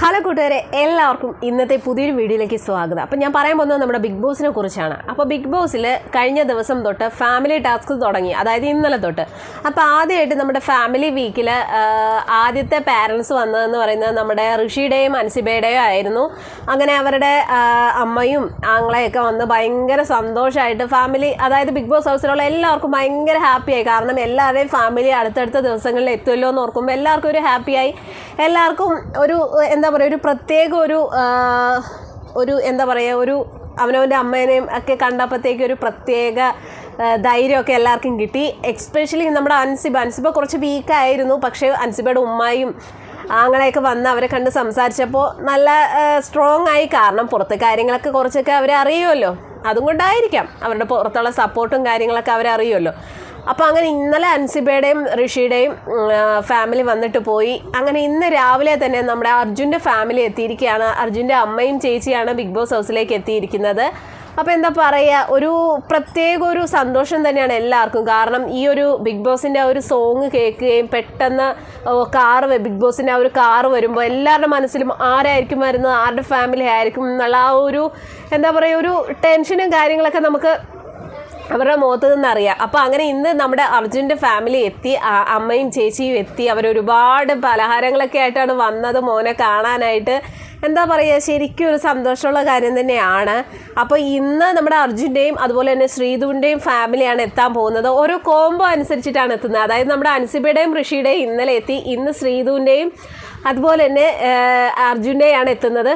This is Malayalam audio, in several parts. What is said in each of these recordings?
ഹലോ കൂട്ടുകാരെ. എല്ലാവർക്കും ഇന്നത്തെ പുതിയൊരു വീഡിയോയിലേക്ക് സ്വാഗതം. അപ്പം ഞാൻ പറയാൻ പോകുന്നത് നമ്മുടെ ബിഗ് ബോസിനെ കുറിച്ചാണ്. അപ്പോൾ ബിഗ് ബോസിൽ കഴിഞ്ഞ ദിവസം തൊട്ട് ഫാമിലി ടാസ്ക് തുടങ്ങി. അതായത് ഇന്നലെ തൊട്ട്. അപ്പോൾ ആദ്യമായിട്ട് നമ്മുടെ ഫാമിലി വീക്കിൽ ആദ്യത്തെ പാരൻസ് വന്നതെന്ന് പറയുന്നത് നമ്മുടെ ഋഷിയുടെയും അൻസിബയുടെയും ആയിരുന്നു. അങ്ങനെ അവരുടെ അമ്മയും ആങ്ങളെയൊക്കെ വന്ന് ഭയങ്കര സന്തോഷമായിട്ട് ഫാമിലി അതായത് ബിഗ് ബോസ് ഹൗസിലുള്ള എല്ലാവർക്കും ഭയങ്കര ഹാപ്പിയായി കാരണം എല്ലാവരുടെയും ഫാമിലി അടുത്തടുത്ത ദിവസങ്ങളിൽ എത്തുമല്ലോ എന്ന് ഓർക്കുമ്പോൾ എല്ലാവർക്കും ഒരു ഹാപ്പിയായി എല്ലാവർക്കും ഒരു എന്താ പറയുക ഒരു പ്രത്യേക ഒരു ഒരു എന്താ പറയുക ഒരു അവനവന്റെ അമ്മേനെയും ഒക്കെ കണ്ടപ്പോഴത്തേക്ക് ഒരു പ്രത്യേക ധൈര്യമൊക്കെ എല്ലാവർക്കും കിട്ടി. എക്സ്പെഷ്യലി നമ്മുടെ അൻസിബ. അൻസിബ കുറച്ച് വീക്കായിരുന്നു പക്ഷേ അൻസിബയുടെ ഉമ്മായും ആങ്ങളെയൊക്കെ വന്ന് അവരെ കണ്ട് സംസാരിച്ചപ്പോൾ നല്ല സ്ട്രോങ് ആയി. കാരണം പുറത്ത് കാര്യങ്ങളൊക്കെ കുറച്ചൊക്കെ അവരെ അറിയുമല്ലോ അതുകൊണ്ടായിരിക്കാം അവരുടെ പുറത്തുള്ള സപ്പോർട്ടും കാര്യങ്ങളൊക്കെ അവരറിയുമല്ലോ. അപ്പോൾ അങ്ങനെ ഇന്നലെ അൻസിബയുടെയും ഋഷിയുടെയും ഫാമിലി വന്നിട്ട് പോയി. അങ്ങനെ ഇന്ന് രാവിലെ തന്നെ നമ്മുടെ അർജുന്റെ ഫാമിലി എത്തിയിരിക്കുകയാണ്. അർജുന്റെ അമ്മയും ചേച്ചിയാണ് ബിഗ് ബോസ് ഹൗസിലേക്ക് എത്തിയിരിക്കുന്നത്. അപ്പോൾ എന്താ പറയുക ഒരു പ്രത്യേക ഒരു സന്തോഷം തന്നെയാണ് എല്ലാവർക്കും. കാരണം ഈ ഒരു ബിഗ് ബോസിന്റെ ആ ഒരു സോങ് കേൾക്കുകയും പെട്ടെന്ന് കാറ് ബിഗ് ബോസിന്റെ ആ ഒരു കാറ് വരുമ്പോൾ എല്ലാവരുടെ മനസ്സിലും ആരായിരിക്കും വരുന്നത് ആരുടെ ഫാമിലി ആയിരിക്കും എന്നുള്ള ആ ഒരു എന്താ പറയുക ഒരു ടെൻഷനും കാര്യങ്ങളൊക്കെ നമുക്ക് അവരുടെ മുഖത്ത് നിന്ന് അറിയാം അപ്പോൾ അങ്ങനെ ഇന്ന് നമ്മുടെ അർജുന്റെ ഫാമിലി എത്തി അമ്മയും ചേച്ചിയും എത്തി. അവരൊരുപാട് പലഹാരങ്ങളൊക്കെ ആയിട്ടാണ് വന്നത് മോനെ കാണാനായിട്ട്. എന്താ പറയുക ശരിക്കും ഒരു സന്തോഷമുള്ള കാര്യം തന്നെയാണ്. അപ്പോൾ ഇന്ന് നമ്മുടെ അർജുന്റെയും അതുപോലെ തന്നെ ശ്രീധുവിന്റെയും ഫാമിലിയാണ് എത്താൻ പോകുന്നത്. ഓരോ കോംബോ അനുസരിച്ചിട്ടാണ് എത്തുന്നത്. അതായത് നമ്മുടെ അൻസിബയുടെയും ഋഷിയുടെയും ഇന്നലെ എത്തി. ഇന്ന് ശ്രീധുവിന്റെയും അതുപോലെ തന്നെ അർജുന്റെയാണ് എത്തുന്നത്.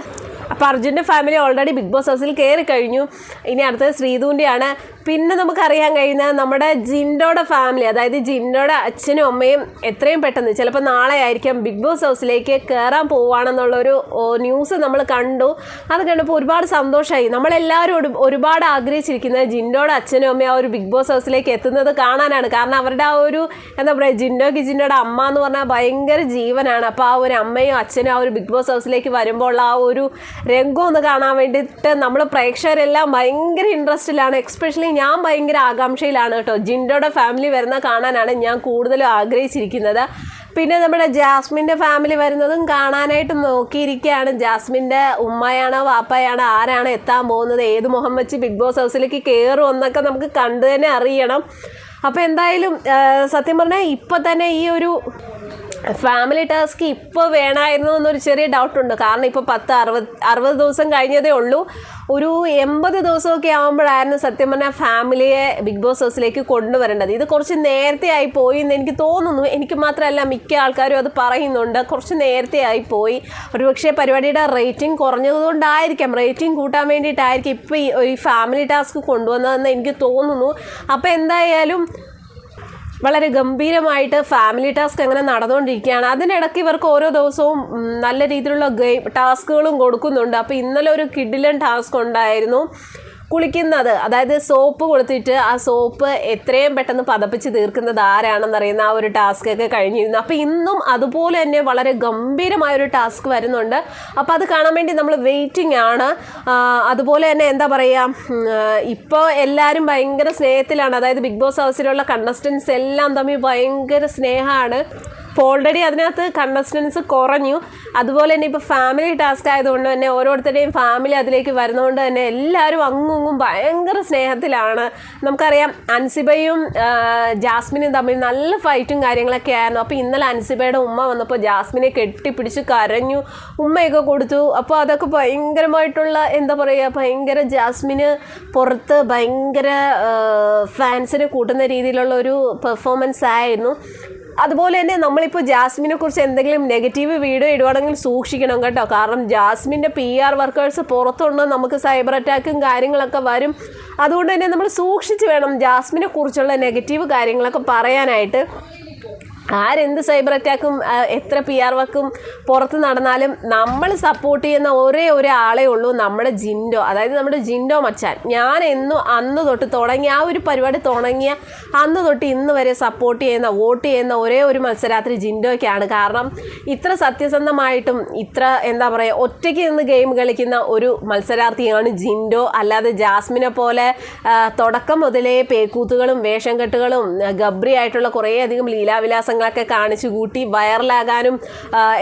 അപ്പോൾ അർജുന്റെ ഫാമിലി ഓൾറെഡി ബിഗ് ബോസ് ഹൗസിൽ കയറി കഴിഞ്ഞു. ഇനി അടുത്തത് ശ്രീധുവിന്റെയാണ് പിന്നെ നമുക്കറിയാൻ കഴിയുന്ന നമ്മുടെ ജിൻഡോയുടെ ഫാമിലി അതായത് ജിൻഡോയുടെ അച്ഛനും അമ്മയും എത്രയും പെട്ടെന്ന് ചിലപ്പോൾ നാളെ ആയിരിക്കാം ബിഗ് ബോസ് ഹൗസിലേക്ക് കയറാൻ പോവുകയാണെന്നുള്ളൊരു ന്യൂസ് നമ്മൾ കണ്ടു. അത് കണ്ടപ്പോൾ ഒരുപാട് സന്തോഷമായി നമ്മളെല്ലാവരും ഒരു- ഒരുപാട് ആഗ്രഹിച്ചിരിക്കുന്നത് ജിൻഡോയുടെ അച്ഛനും അമ്മയും ആ ഒരു ബിഗ് ബോസ് ഹൗസിലേക്ക് എത്തുന്നത് കാണാനാണ്. കാരണം അവരുടെ ആ ഒരു എന്താ പറയുക ജിൻഡോയ്ക്ക് ജിൻഡോയുടെ അമ്മ എന്ന് പറഞ്ഞാൽ ഭയങ്കര ജീവനാണ്. അപ്പോൾ ആ ഒരു അമ്മയും അച്ഛനും ആ ഒരു ബിഗ് ബോസ് ഹൗസിലേക്ക് വരുമ്പോൾ ആ ഒരു രംഗം ഒന്ന് കാണാൻ വേണ്ടിയിട്ട് നമ്മൾ പ്രേക്ഷകരെല്ലാം ഭയങ്കര ഇൻട്രസ്റ്റിലാണ് എക്സ്പെഷ്യലി ഞാൻ ഭയങ്കര ആകാംക്ഷയിലാണ് കേട്ടോ. ജിൻഡോയുടെ ഫാമിലി വരുന്ന കാണാനാണ് ഞാൻ കൂടുതലും ആഗ്രഹിച്ചിരിക്കുന്നത്. പിന്നെ നമ്മുടെ ജാസ്മിന്റെ ഫാമിലി വരുന്നതും കാണാനായിട്ട് നോക്കിയിരിക്കുകയാണ്. ജാസ്മിന്റെ ഉമ്മയാണോ വാപ്പയാണോ ആരാണ് എത്താൻ പോകുന്നത് ഏത് മുഖം വെച്ച് ബിഗ് ബോസ് ഹൗസിലേക്ക് കയറും എന്നൊക്കെ നമുക്ക് കണ്ടു തന്നെ അറിയണം. അപ്പോൾ എന്തായാലും സത്യം പറഞ്ഞാൽ ഇപ്പം തന്നെ ഈ ഒരു ഫാമിലി ടാസ്ക് ഇപ്പോൾ വേണമായിരുന്നു എന്നൊരു ചെറിയ ഡൗട്ടുണ്ട് കാരണം ഇപ്പോൾ പത്ത് അറുപത് അറുപത് ദിവസം കഴിഞ്ഞതേ ഉള്ളൂ. ഒരു എൺപത് ദിവസമൊക്കെ ആകുമ്പോഴായിരുന്നു സത്യം പറഞ്ഞാൽ ഫാമിലിയെ ബിഗ് ബോസ് ഹൗസിലേക്ക് കൊണ്ടുവരേണ്ടത്. ഇത് കുറച്ച് നേരത്തെ ആയി പോയി എന്ന് എനിക്ക് തോന്നുന്നു. എനിക്ക് മാത്രമല്ല മിക്ക ആൾക്കാരും അത് പറയുന്നുണ്ട്. കുറച്ച് നേരത്തെ ആയി പോയി. ഒരുപക്ഷെ പരിപാടിയുടെ റേറ്റിംഗ് കുറഞ്ഞതുകൊണ്ടായിരിക്കാം. റേറ്റിംഗ് കൂട്ടാൻ വേണ്ടിയിട്ടായിരിക്കും ഇപ്പോൾ ഈ ഈ ഫാമിലി ടാസ്ക് കൊണ്ടുവന്നതെന്ന് എനിക്ക് തോന്നുന്നു. അപ്പോൾ എന്തായാലും വളരെ ഗംഭീരമായിട്ട് ഫാമിലി ടാസ്ക് അങ്ങനെ നടന്നുകൊണ്ടിരിക്കുകയാണ് അതിനിടയ്ക്ക് ഇവർക്ക് ഓരോ ദിവസവും നല്ല രീതിയിലുള്ള ഗെയിം ടാസ്കുകളും കൊടുക്കുന്നുണ്ട്. അപ്പോൾ ഇന്നലെ ഒരു കിഡിലൻ ടാസ്ക് ഉണ്ടായിരുന്നു. കുളിക്കുന്നത്. അതായത് സോപ്പ് കൊടുത്തിട്ട് ആ സോപ്പ് എത്രയും പെട്ടെന്ന് പതപ്പിച്ച് തീർക്കുന്നത് ആരാണെന്നറിയുന്ന ആ ഒരു ടാസ്ക് ഒക്കെ കഴിഞ്ഞിരുന്നു. അപ്പോൾ ഇന്നും അതുപോലെ തന്നെ വളരെ ഗംഭീരമായ ഒരു ടാസ്ക് വരുന്നുണ്ട്. അപ്പോൾ അത് കാണാൻ വേണ്ടി നമ്മൾ വെയിറ്റിംഗ് ആണ്. അതുപോലെ തന്നെ എന്താ പറയുക ഇപ്പോൾ എല്ലാവരും ഭയങ്കര സ്നേഹത്തിലാണ്. അതായത് ബിഗ് ബോസ് ഹൗസിലുള്ള കണ്ടസ്റ്റൻസ് എല്ലാം തമ്മിൽ ഭയങ്കര സ്നേഹമാണ്. ഇപ്പോൾ ഓൾറെഡി അതിനകത്ത് കണ്ടസ്റ്റൻസ് കുറഞ്ഞു. അതുപോലെ തന്നെ ഇപ്പോൾ ഫാമിലി ടാസ്ക് ആയതുകൊണ്ട് തന്നെ ഓരോരുത്തരുടെയും ഫാമിലി അതിലേക്ക് വരുന്നതുകൊണ്ട് തന്നെ എല്ലാവരും അങ്ങും ഇങ്ങും ഭയങ്കര സ്നേഹത്തിലാണ്. നമുക്കറിയാം അൻസിബയും ജാസ്മിനും തമ്മിൽ നല്ല ഫൈറ്റും കാര്യങ്ങളൊക്കെ ആയിരുന്നു. അപ്പോൾ ഇന്നലെ അൻസിബയുടെ ഉമ്മ വന്നപ്പോൾ ജാസ്മിനെ കെട്ടിപ്പിടിച്ച് കരഞ്ഞു. ഉമ്മയൊക്കെ കൊടുത്തു. അപ്പോൾ അതൊക്കെ ഭയങ്കരമായിട്ടുള്ള എന്താ പറയുക ഭയങ്കര ജാസ്മിന് പുറത്ത് ഭയങ്കര ഫാൻസിനെ കൂട്ടുന്ന രീതിയിലുള്ള ഒരു പെർഫോമൻസ് ആയിരുന്നു. അതുപോലെ തന്നെ നമ്മളിപ്പോൾ ജാസ്മിനെ കുറിച്ച് എന്തെങ്കിലും നെഗറ്റീവ് വീഡിയോ ഇടുവാണെങ്കിൽ സൂക്ഷിക്കണം കേട്ടോ. കാരണം ജാസ്മിന്റെ പി ആർ വർക്കേഴ്സ് പുറത്തുണ്ട് നമുക്ക് സൈബർ അറ്റാക്കും കാര്യങ്ങളൊക്കെ വരും. അതുകൊണ്ട് തന്നെ നമ്മൾ സൂക്ഷിച്ച് വേണം ജാസ്മിനെ കുറിച്ചുള്ള നെഗറ്റീവ് കാര്യങ്ങളൊക്കെ പറയാനായിട്ട്. ആരെന്ത് സൈബർ അറ്റാക്കും എത്ര പി ആർ വർക്കും പുറത്ത് നടന്നാലും നമ്മൾ സപ്പോർട്ട് ചെയ്യുന്ന ഒരേ ഒരു ആളേ ഉള്ളൂ നമ്മുടെ ജിൻഡോ. അതായത് നമ്മുടെ ജിൻഡോ മച്ചാൻ. ഞാൻ എന്നും അന്ന് തൊട്ട് തുടങ്ങി ആ ഒരു പരിപാടി തുടങ്ങിയ അന്ന് തൊട്ട് ഇന്ന് വരെ സപ്പോർട്ട് ചെയ്യുന്ന വോട്ട് ചെയ്യുന്ന ഒരേ ഒരു മത്സരാർത്ഥി ജിൻഡോയ്ക്കാണ്. കാരണം ഇത്ര സത്യസന്ധമായിട്ടും ഇത്ര എന്താ പറയുക ഒറ്റയ്ക്ക് നിന്ന് ഗെയിം കളിക്കുന്ന ഒരു മത്സരാർത്ഥിയാണ് ജിൻഡോ. അല്ലാതെ ജാസ്മിനെ പോലെ തുടക്കം മുതലേ പേക്കൂത്തുകളും വേഷം കെട്ടുകളും ഗബ്രിയായിട്ടുള്ള കുറേയധികം ലീലാവിലാസ വ്യത്യാസങ്ങളൊക്കെ കാണിച്ചു കൂട്ടി വൈറലാകാനും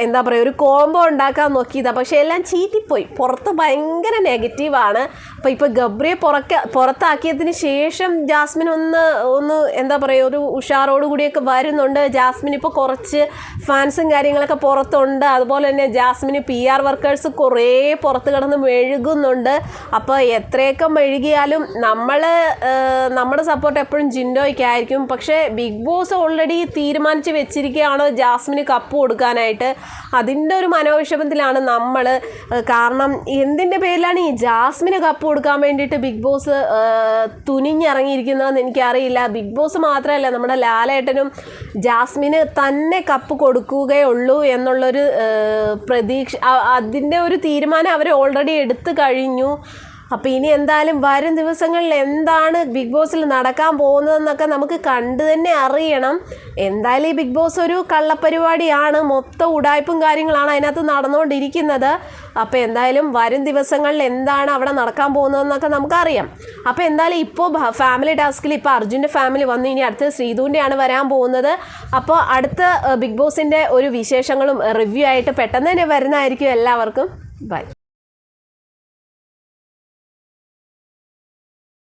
എന്താ പറയുക ഒരു കോംബോ ഉണ്ടാക്കാൻ നോക്കിയതാണ് പക്ഷേ എല്ലാം ചീറ്റിപ്പോയി. പുറത്ത് ഭയങ്കര നെഗറ്റീവാണ്. അപ്പോൾ ഇപ്പോൾ ഗബ്രിയെ പുറക്ക പുറത്താക്കിയതിന് ശേഷം ജാസ്മിൻ ഒന്ന് ഒന്ന് എന്താ പറയുക ഒരു ഉഷാറോട് കൂടിയൊക്കെ വരുന്നുണ്ട്. ജാസ്മിൻ ഇപ്പോൾ കുറച്ച് ഫാൻസും കാര്യങ്ങളൊക്കെ പുറത്തുണ്ട്. അതുപോലെ തന്നെ ജാസ്മിന് പി ആർ വർക്കേഴ്സ് കുറേ പുറത്ത് കിടന്ന് മെഴുകുന്നുണ്ട്. അപ്പോൾ എത്രയൊക്കെ മെഴുകിയാലും നമ്മൾ നമ്മുടെ സപ്പോർട്ട് എപ്പോഴും ജിൻഡോയ്ക്കായിരിക്കും. പക്ഷേ ബിഗ് ബോസ് ഓൾറെഡി തീരുമാനിച്ച് വെച്ചിരിക്കുകയാണ്. ജാസ്മിന് കപ്പ് കൊടുക്കാനായിട്ട്. അതിന്റെ ഒരു മനോവിഷമത്തിലാണ് നമ്മൾ കാരണം എന്തിന്റെ പേരിലാണ് ഈ ജാസ്മിന് കപ്പ് കൊടുക്കാൻ വേണ്ടിയിട്ട് ബിഗ് ബോസ് തുനിഞ്ഞിറങ്ങിയിരിക്കുന്നതെന്ന് എനിക്കറിയില്ല. ബിഗ് ബോസ് മാത്രമല്ല നമ്മുടെ ലാലേട്ടനും ജാസ്മിന് തന്നെ കപ്പ് കൊടുക്കുകയുള്ളൂ എന്നുള്ളൊരു പ്രതീക്ഷ അതിന്റെ ഒരു തീരുമാനം അവർ ഓൾറെഡി എടുത്തു കഴിഞ്ഞു. അപ്പോൾ ഇനി എന്തായാലും വരും ദിവസങ്ങളിൽ എന്താണ് ബിഗ് ബോസിൽ നടക്കാൻ പോകുന്നതെന്നൊക്കെ നമുക്ക് കണ്ടു തന്നെ അറിയണം. എന്തായാലും ഈ ബിഗ് ബോസ് ഒരു കള്ളപ്പരിപാടിയാണ്. മൊത്തം ഉടായ്പും കാര്യങ്ങളാണ് അതിനകത്ത് നടന്നുകൊണ്ടിരിക്കുന്നത്. അപ്പോൾ എന്തായാലും വരും ദിവസങ്ങളിൽ എന്താണ് അവിടെ നടക്കാൻ പോകുന്നതെന്നൊക്കെ നമുക്കറിയാം. അപ്പോൾ എന്തായാലും ഇപ്പോൾ ഫാമിലി ടാസ്കിൽ ഇപ്പോൾ അർജുന്റെ ഫാമിലി വന്നു. ഇനി അടുത്ത് ശ്രീധുവിന്റെയാണ് വരാൻ പോകുന്നത്. അപ്പോൾ അടുത്ത ബിഗ് ബോസിന്റെ ഒരു വിശേഷങ്ങളും റിവ്യൂ ആയിട്ട് പെട്ടെന്ന് തന്നെ വരുന്നതായിരിക്കും എല്ലാവർക്കും. ബൈ